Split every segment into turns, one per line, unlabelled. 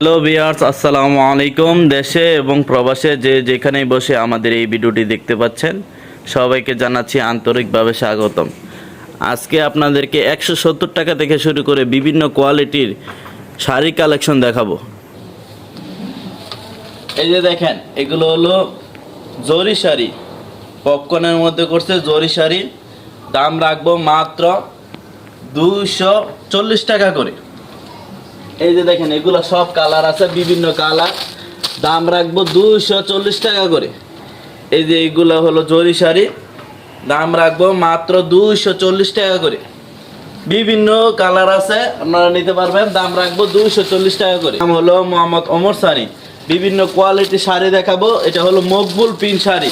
Hello বিয়ার্স আসসালামু আলাইকুম। দেশে এবং প্রবাসে যে যেখানেই বসে আমাদের এই ভিডিওটি দেখতে পাচ্ছেন, সবাইকে জানাচ্ছি আন্তরিকভাবে স্বাগতম। আজকে আপনাদেরকে একশো সত্তর টাকা থেকে শুরু করে বিভিন্ন কোয়ালিটির শাড়ি কালেকশন দেখাবো। এই যে দেখেন, এগুলো হলো জরি শাড়ি। পপকর্নের মধ্যে করছে জরি শাড়ি। দাম রাখব মাত্র দুশো চল্লিশ টাকা করে। এই যে দেখেন, এগুলো সব কালার আছে, বিভিন্ন কালার। দাম রাখব দুশো চল্লিশ টাকা করে। এই যে এইগুলো হলো জরি শাড়ি। দাম রাখব মাত্র দুশো চল্লিশ টাকা করে। বিভিন্ন কালার আছে, আপনারা নিতে পারবেন। দাম রাখব দুশো চল্লিশ টাকা করে। নাম হলো মোহাম্মদ ওমর শাড়ি। বিভিন্ন কোয়ালিটি শাড়ি দেখাবো। এটা হলো মকবুল পিন শাড়ি।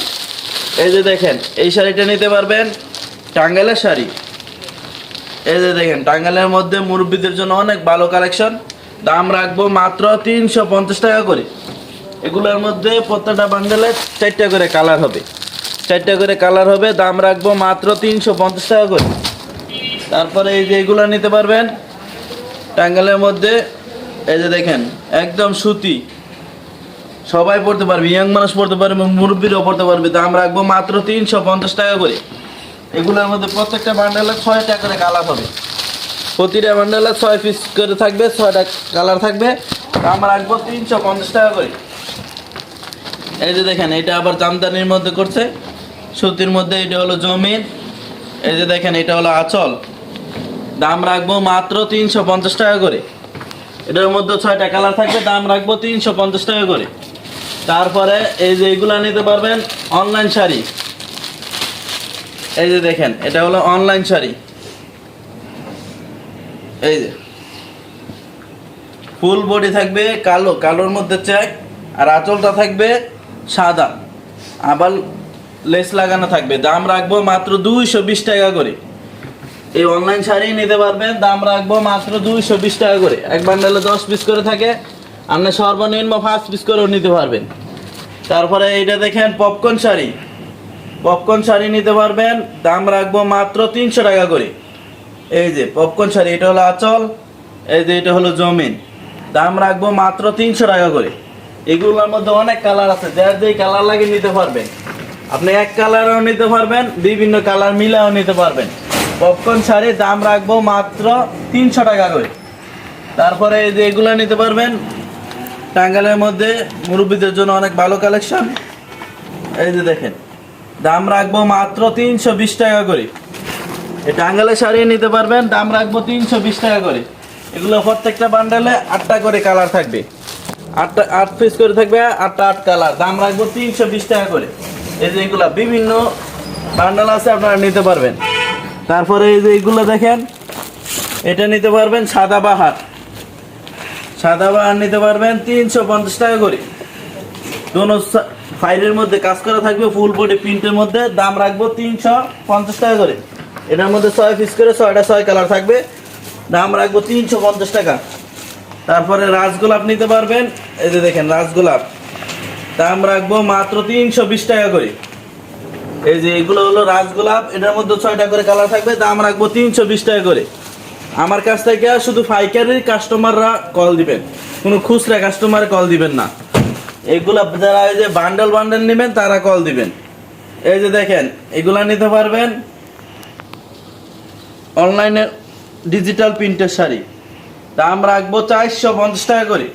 এই যে দেখেন, এই শাড়িটা নিতে পারবেন, টাঙ্গাইলের শাড়ি। এই যে দেখেন, টাঙ্গাইলের মধ্যে মুরব্বীদের জন্য অনেক ভালো কালেকশন। দাম রাখব মাত্র তিনশো পঞ্চাশ টাকা করে। এগুলোর মধ্যে প্রত্যেকটা বান্ডেলে চারটা করে কালার হবে। চারটা করে কালার হবে, দাম রাখব মাত্র তিনশো পঞ্চাশ টাকা করে। তারপরে এই যে এগুলো নিতে পারবেন টাঙ্গাইলের মধ্যে, এই যে দেখেন, একদম সুতি। সবাই পড়তে পারবে ইয়াং মানুষ পড়তে পারবে, মুরব্বীরাও পড়তে পারবে, দাম রাখব মাত্র তিনশো পঞ্চাশ টাকা করে। এগুলোর মধ্যে প্রত্যেকটা বান্ডেলে ছয়টা করে কালার হবে। প্রতিটা বান্ডেলে ছয় পিস করে থাকবে, ছয়টা কালার থাকবে। দাম রাখব তিনশো পঞ্চাশ টাকা করে। এই যে দেখেন, এটা আবার জামদানির মধ্যে করছে। সুতির মধ্যে এটা হলো জমিন এই যে দেখেন, এটা হলো আচল। দাম রাখব মাত্র তিনশো পঞ্চাশ টাকা করে। এটার মধ্যে ছয়টা কালার থাকবে, দাম রাখব তিনশো পঞ্চাশ টাকা করে। তারপরে এই যে এইগুলা নিতে পারবেন অনলাইন শাড়ি। এই যে দেখেন, এটা হলো অনলাইন শাড়ি। এই যে। ফুল বডি থাকবে কালো, কালোর মধ্যে চেক আর আঁচলটা থাকবে সাদা। আবার লেস লাগানো থাকবে। দাম রাখব মাত্র দুইশো বিশ টাকা করে। এই অনলাইন শাড়ি নিতে পারবেন, দাম রাখব মাত্র দুইশো বিশ টাকা করে। এক বান্ডেলে দশ পিস করে থাকে, আপনি সর্বনিম্ন পাঁচ পিস করেও নিতে পারবেন। তারপরে এইটা দেখেন পপকর্ন শাড়ি। পপকর্ন শাড়ি নিতে পারবেন, দাম রাখব মাত্র তিনশো টাকা করে। এই যে পপকর্ন শাড়ি, এটা হলো আচল, এই যে এটা হলো জমিন। দাম রাখব মাত্র তিনশো টাকা করে। এগুলোর মধ্যে অনেক কালার আছে যার যেই কালার লাগে নিতে পারবেন। আপনি এক কালারও নিতে পারবেন, বিভিন্ন কালার মিলাও নিতে পারবেন। পপকর্ন শাড়ি দাম রাখব মাত্র তিনশো টাকা করে। তারপরে এই যে এগুলো নিতে পারবেন। টাঙ্গালের মধ্যে মুরব্বীদের জন্য অনেক ভালো কালেকশন এই যে দেখেন, দাম রাখব মাত্র তিনশো বিশ টাকা করে। টাঙ্গালের শাড়ি নিতে পারবেন। দাম রাখব তিনশো বিশ টাকা করে। এগুলো প্রত্যেকটা বান্ডেলে আটটা করে কালার থাকবে। আটটা, আট পিস করে থাকবে, আটটা, আট কালার দাম রাখব তিনশো বিশ টাকা করে। এই যে এগুলো বিভিন্ন বান্ডেল আছে, আপনারা নিতে পারবেন। তারপরে এই যে এগুলো দেখেন, এটা নিতে পারবেন সাদা বাহার। সাদা বাহার নিতে পারবেন তিনশো পঞ্চাশ টাকা করে। দোনো ফাইলের মধ্যে কাজ করা থাকবে ফুল বডি প্রিন্টের মধ্যে। দাম রাখব তিনশো পঞ্চাশ টাকা করে। এটার মধ্যে ছয় পিস করে ছয়টা ছয় কালার থাকবে। দাম রাখব তিনশো পঞ্চাশ টাকা। তারপরে রাজগোলাপ নিতে পারবেন। এই যে দেখেন রাজগোলাপ দাম রাখব মাত্র তিনশো বিশ টাকা করে। এই যে এগুলো হলো রাজগোলাপ এটার মধ্যে ছয়টা করে কালার থাকবে। দাম রাখব তিনশো বিশ টাকা করে। আমার কাছ থেকে শুধু পাইকারি কাস্টমাররা কল দিবেন। কোনো খুচরা কাস্টমার কল দিবেন না। এগুলা যারা এই যে বান্ডেল বান্ডেল নেবেন, তারা কল দিবেন। এই যে দেখেন, এগুলা নিতে পারবেন। অনলাইনে ডিজিটাল প্রিন্টের শাড়ি। দাম রাখব চারশো পঞ্চাশ টাকা করে।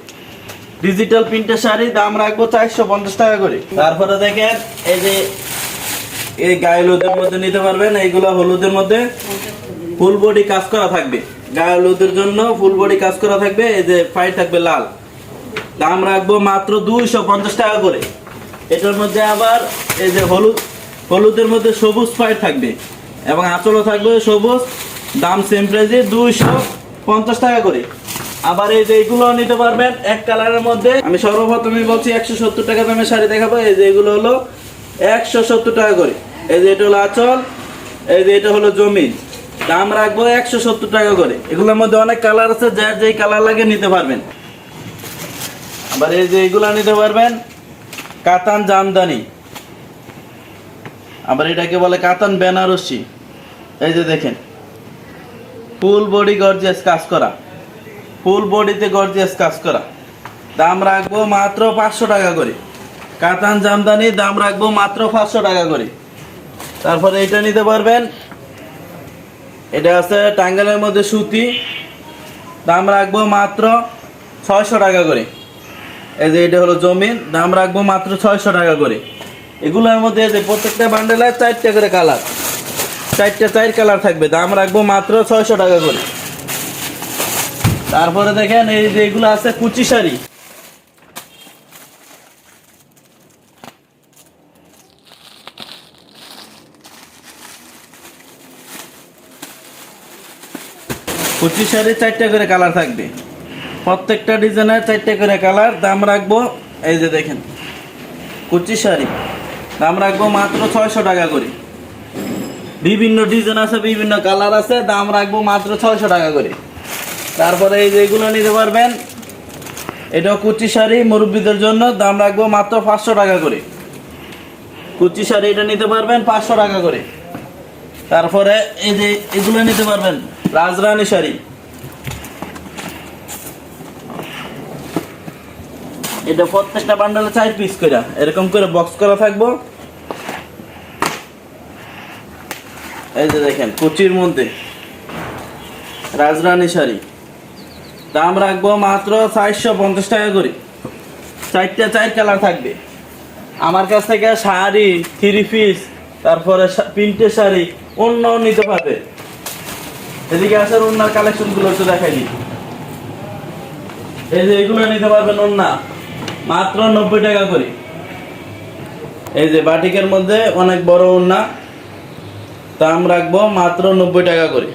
ডিজিটাল প্রিন্টের শাড়ি, দাম রাখব চারশো পঞ্চাশ টাকা করে। তারপরে দেখেন, এই যে এই গায়ে হলুদের মধ্যে নিতে পারবেন, এইগুলো হলুদের মধ্যে ফুল বডি কাজ করা থাকবে। গায়ে হলুদের জন্য ফুল বডি কাজ করা থাকবে, এই যে ফাইট থাকবে লাল। দাম রাখব মাত্র দুইশো পঞ্চাশ টাকা করে। এটার মধ্যে আবার এই যে হলুদ, হলুদের মধ্যে সবুজ ফাইট থাকবে। এবং আঁচলও থাকবে সবুজ, দাম সেম প্রাইসে দুইশো পঞ্চাশ টাকা করে। আবার এই যে এগুলো নিতে পারবেন এক কালারের মধ্যে। আমি সর্বপ্রথমে বলছি একশো সত্তর টাকা দামের শাড়ি দেখাবো। এই যে এগুলো হলো একশো সত্তর টাকা করে। এই যে এটা হলো আঁচল, এই যে এটা হলো জমিন। দাম রাখব একশো সত্তর টাকা করে। এগুলোর মধ্যে অনেক কালার আছে, যার যেই কালার লাগে নিতে পারবেন। আবার এই যে এগুলা নিতে পারবেন কাতান জামদানি। আবার এটাকে বলে কাতান বেনারসি। এই যে দেখেন ফুল বডি গর্জিয়াস কাজ করা। ফুল বডিতে গর্জিয়াস কাজ করা। দাম রাখব মাত্র পাঁচশো টাকা করে। কাতান জামদানি দাম রাখব মাত্র পাঁচশো টাকা করে। তারপরে এটা নিতে পারবেন, এটা আছে টাঙ্গালের মধ্যে সুতি। দাম রাখব মাত্র ছয়শো টাকা করে। এই যে এটা হলো জমিন, দাম রাখব মাত্র ছয়শো টাকা করে। এগুলোর মধ্যে যে প্রত্যেকটা বান্ডেলে চারটে করে কালার চারটে, চার কালার থাকবে। দাম রাখব মাত্র ছয়শো টাকা করে। তারপরে দেখেন, এই যে এগুলো আছে কুচি শাড়ি। কুচি শাড়ি চারটে করে কালার থাকবে। প্রত্যেকটা ডিজাইনের চারটে করে কালার দাম রাখব, এই যে দেখেন, কুচি শাড়ি। দাম রাখব মাত্র ছয়শো টাকা করে। বিভিন্ন ডিজাইন আছে, বিভিন্ন কালার আছে দাম রাখব মাত্র ছয়শো টাকা করে। তারপরে এই যে এগুলো নিতে পারবেন এটাও কুচি শাড়ি মুরব্বীদের জন্য দাম রাখব মাত্র পাঁচশো টাকা করে। কুচি শাড়ি এটা নিতে পারবেন পাঁচশো টাকা করে। তারপরে এই যে এগুলো নিতে পারবেন, রাজরানী শাড়ি। এটা প্রত্যেকটা বান্ডালে চার পিস করে এরকম করে বক্স করা থাকব। এই যে দেখেন, কুচির মধ্যে। রাজরানী শাড়ি। দাম রাখব মাত্র চারশো পঞ্চাশ টাকা করে। চারটা, চার কালার থাকবে। আমার কাছ থেকে শাড়ি থ্রি পিস তারপরে প্রিন্টে শাড়ি, অন্য নিতে পারবে। এদিকে আসার অন্যার কালেকশনগুলো একটু দেখাই দিই। এই যে এগুলো নিতে পারবেন অন্যা মাত্র নব্বই টাকা করে। এই যে বাটিকের মধ্যে অনেক বড় ওন্না দাম রাখব মাত্র নব্বই টাকা করে।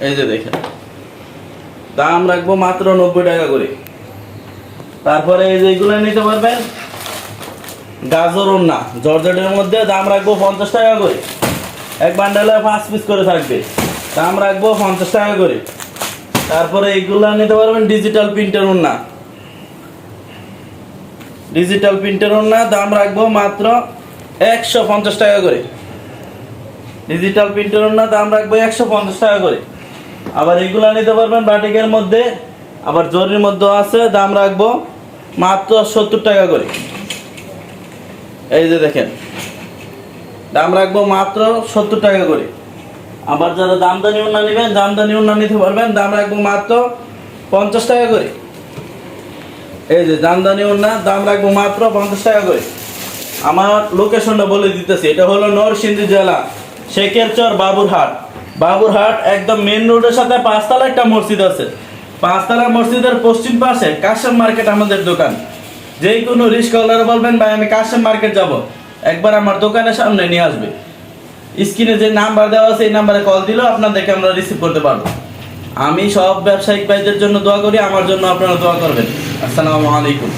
এই যে দেখেন, দাম রাখব মাত্র নব্বই টাকা করে। তারপরে এই যে এগুলো নিতে পারবেন, গাজর ওন্না জর্জেটের মধ্যে দাম রাখব পঞ্চাশ টাকা করে। এক বান্ডেলে পাঁচ পিস করে থাকবে। দাম রাখব পঞ্চাশ টাকা করে। তারপরে এইগুলো নিতে পারবেন ডিজিটাল প্রিন্টের ওন্না ডিজিটাল প্রিন্টের না, দাম রাখব মাত্র একশো পঞ্চাশ টাকা করে। ডিজিটাল প্রিন্টের না, দাম রাখব একশো পঞ্চাশ টাকা করে। আবার এগুলো নিতে পারবেন বাটিকের মধ্যে, আবার জরির মধ্যে আছে, দাম রাখব মাত্র সত্তর টাকা করে। এই যে দেখেন, দাম রাখব মাত্র সত্তর টাকা করে। আবার যারা দামদানি উন্না নেবেন, দামদানি উন্না নিতে পারবেন, দাম রাখব মাত্র পঞ্চাশ টাকা করে। এই যে দামদানি উন্না দাম রাখব মাত্র পঞ্চাশ টাকা করে। আমার লোকেশনটা বলে দিতেছি, এটা হলো নরসিংদী জেলা শেখের চর বাবুরহাট। বাবুরহাট একদম মেন রোডের সাথে পাঁচতলা একটা মসজিদ আছে। পাঁচতলা মসজিদের পশ্চিম পাশে কাশেম মার্কেট আমাদের দোকান। যে কোনো রিস্কলার বলবেন, ভাই, আমি কাশেম মার্কেট যাব। একবার আমার দোকানের সামনে নিয়ে আসবে। স্ক্রিনে যে নাম্বার দেওয়া আছে, এই নাম্বারে কল দিলেও আপনাদেরকে আমরা রিসিভ করতে পারব। আমি সব ব্যবসায়িক ভাইদের জন্য দোয়া করি, আমার জন্য আপনারা দোয়া করবেন। আসসালামু আলাইকুম।